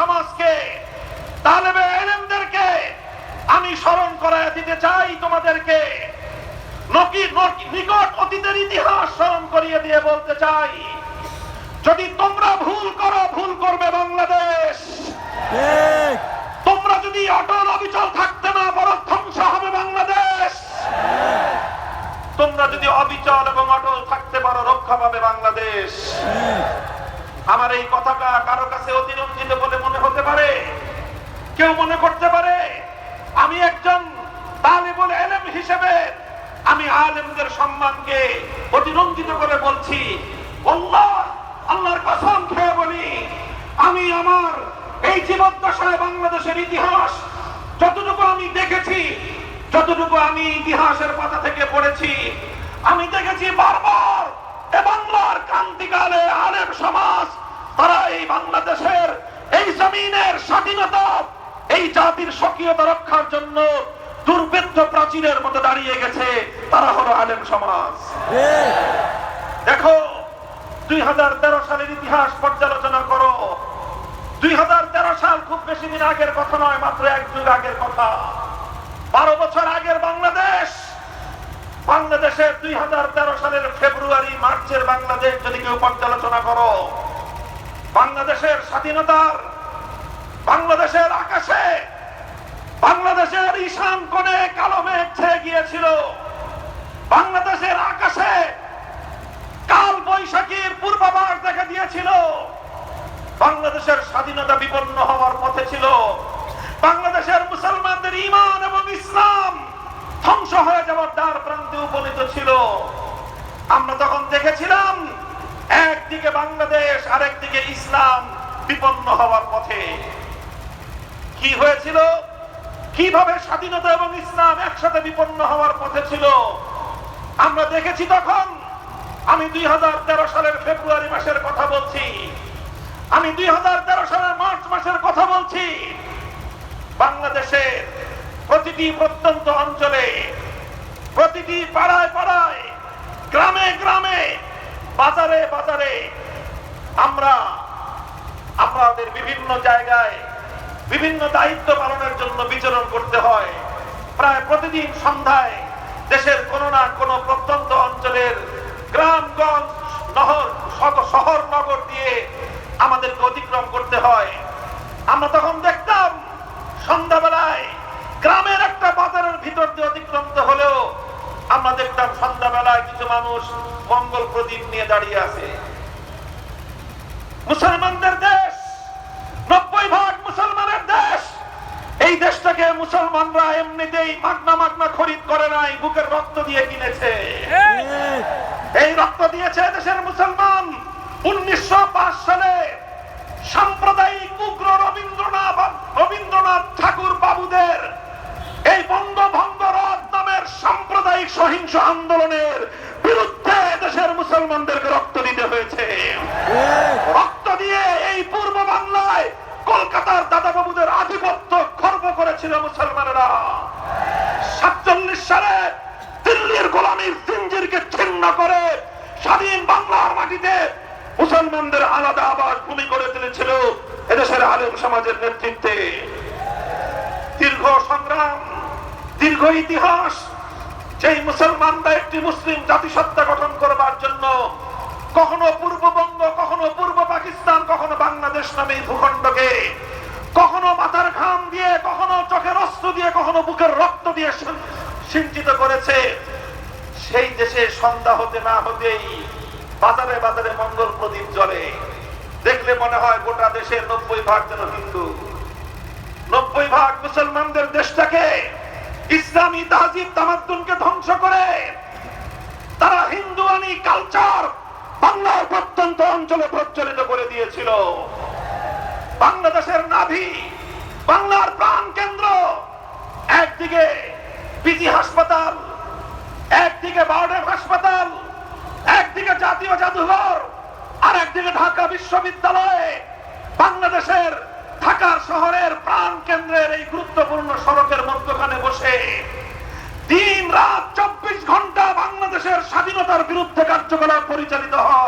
সমাজকে তালেবে এলেমদেরকে আমি স্মরণ করায় দিতে চাই তোমাদেরকে। নকি- নকি- নিকট অতীতের ইতিহাস স্মরণ করিয়ে দিয়ে বলতে চাই যদি তোমরা ভুল করো ভুল করবে বাংলাদেশ। তোমরা যদি অটল অবিচল থাকতে না বরং ধ্বংস হবে বাংলাদেশ। তোমরা যদি অবিচল এবং অটল থাকতে পারো রক্ষা পাবে বাংলাদেশ। আমার এই কথাটা কারও কাছে অতিরঞ্জিত বলে মনে হতে পারে? কেউ মনে করতে পারে? আমি একজন তালিবুল এলেম হিসেবে আমি আলেমদের সম্মানকে অতিরঞ্জিত করে বলছি। আল্লাহ, আল্লাহর কসম খেয়ে বলি, আমি আমার এই জীবদ্দশায় বাংলাদেশের ইতিহাস যতটুকু আমি দেখেছি, যতটুকু আমি ইতিহাসের পাতা থেকে পড়েছি, আমি দেখেছি বারবার এ বাংলার ক্রান্তিকালে আলেম সমাজ তারা এই বাংলাদেশের এই জমিনের স্বাধীনতা এই জাতির স্বকীয়তা রক্ষার জন্য দুর্বৃত্ত প্রাচীরের মতো দাঁড়িয়ে গেছে। তারা হলো আলেম সমাজ। দেখো, দুই সালের ইতিহাস পর্যালোচনা করো। দুই সাল খুব বেশি দিন আগের কথা নয়, মাত্র এক যুগ আগের কথা। বারো বছর আগের বাংলাদেশ। বাংলাদেশের দুই হাজার তেরো সালের ফেব্রুয়ারি, মার্চের বাংলাদেশ যদি কেউ পর্যালোচনা করো। বাংলাদেশের স্বাধীনতার, বাংলাদেশের আকাশে বাংলাদেশের ঈশান কোণে কালো মেঘ ছেয়ে গিয়েছিল। বাংলাদেশের আকাশে কাল বৈশাখীর পূর্বাভাস দেখা দিয়েছিল। বাংলাদেশের স্বাধীনতা বিপন্ন হওয়ার পথে ছিল। বাংলাদেশের মুসলমানদের ইমান এবং ইসলাম ধ্বংস হয়ে যাওয়ার দ্বার প্রান্তে উপনীত ছিল। আমরা তখন দেখেছিলাম, একদিকে বাংলাদেশ, আরেকদিকে ইসলাম বিপন্ন হওয়ার পথে। কি হয়েছিল? কীভাবে স্বাধীনতা এবং ইসলাম একসাথে বিপন্ন হওয়ার পথে ছিল? আমরা দেখেছি তখন। আমি দুই হাজার তেরো সালের ফেব্রুয়ারি মাসের কথা বলছি। আমি দুই হাজার তেরো সালের মার্চ মাসের কথা বলছি। বাংলাদেশের প্রতিটি প্রত্যন্ত অঞ্চলে, প্রতিটি পাড়ায় পাড়ায়, গ্রামে গ্রামে, বাজারে বাজারে আমরা আমাদের বিভিন্ন জায়গায় বিভিন্ন দায়িত্ব পালনের জন্য বিচরণ করতে হয়। প্রায় প্রতিদিন সন্ধ্যায় দেশের কোনো না কোনো প্রত্যন্ত অঞ্চলের গ্রামগঞ্জ, নহর, শত- শহর, নগর দিয়ে আমাদেরকে অতিক্রম করতে হয়। আমরা তখন দেখতাম, সন্ধ্যাবেলায় গ্রামের একটা বাজারের ভিতর দিয়ে অতিক্রান্ত হলেও আমরা দেখতাম সন্ধ্যাবেলায় কিছু মানুষ মঙ্গল প্রদীপ নিয়ে দাঁড়িয়ে আছে। মুসলমানদের দেশ নব্বই ভাগ মুসলমানের দেশ এই দেশটাকে মুসলমানরা এমনিতেই মাগনা মাগনা খরিদ করে নাই বুকের রক্ত দিয়ে কিনেছে। জিঞ্জিরকে করে স্বাধীন বাংলার মাটিতে মুসলমানদের আলাদা আবাস ভূমি করে তুলেছিল এদেশের আলেম সমাজের নেতৃত্বে। দীর্ঘ সংগ্রাম, দীর্ঘ ইতিহাস, যেই মুসলমানরা একটি মুসলিম জাতিসত্তা গঠন করবার জন্য কখনো পূর্ববঙ্গ, কখনো পূর্ব পাকিস্তান, কখনো বাংলাদেশ নামে ভূখণ্ডকে, কখনো মাথার ঘাম দিয়ে, কখনো চোখের অস্ত্র দিয়ে, কখনো বুকের রক্ত দিয়ে সিঞ্চিত করেছে। সেই দেশে সন্ধ্যা হতে না হতেই বাজারে বাজারে মঙ্গল প্রদীপ জ্বলে। দেখলে মনে হয় গোটা দেশের নব্বই ভাগ যেন হিন্দু। নব্বই ভাগ মুসলমানদের দেশটাকে ইসলামী তাহজিব তামাদ্দুনকে ধ্বংস করে। তারা হিন্দুয়ানি কালচার বাংলার প্রত্যন্ত অঞ্চলে প্রচলিত করে দিয়েছিল। বাংলাদেশের নাভি, বাংলার প্রাণ কেন্দ্র একদিকে পিজি হাসপাতাল একদিকে বার্ডের হাসপাতাল, একদিকে জাতীয় জাদুঘর, আর একদিকে ঢাকা বিশ্ববিদ্যালয়ে বাংলাদেশের ঢাকার শহরের প্রাণ কেন্দ্রের এই গুরুত্বপূর্ণ সড়কের মধ্যখানে বসে দিন রাত চব্বিশ ঘণ্টা বাংলাদেশের স্বাধীনতার বিরুদ্ধে কার্যকলাপ পরিচালিত হয়।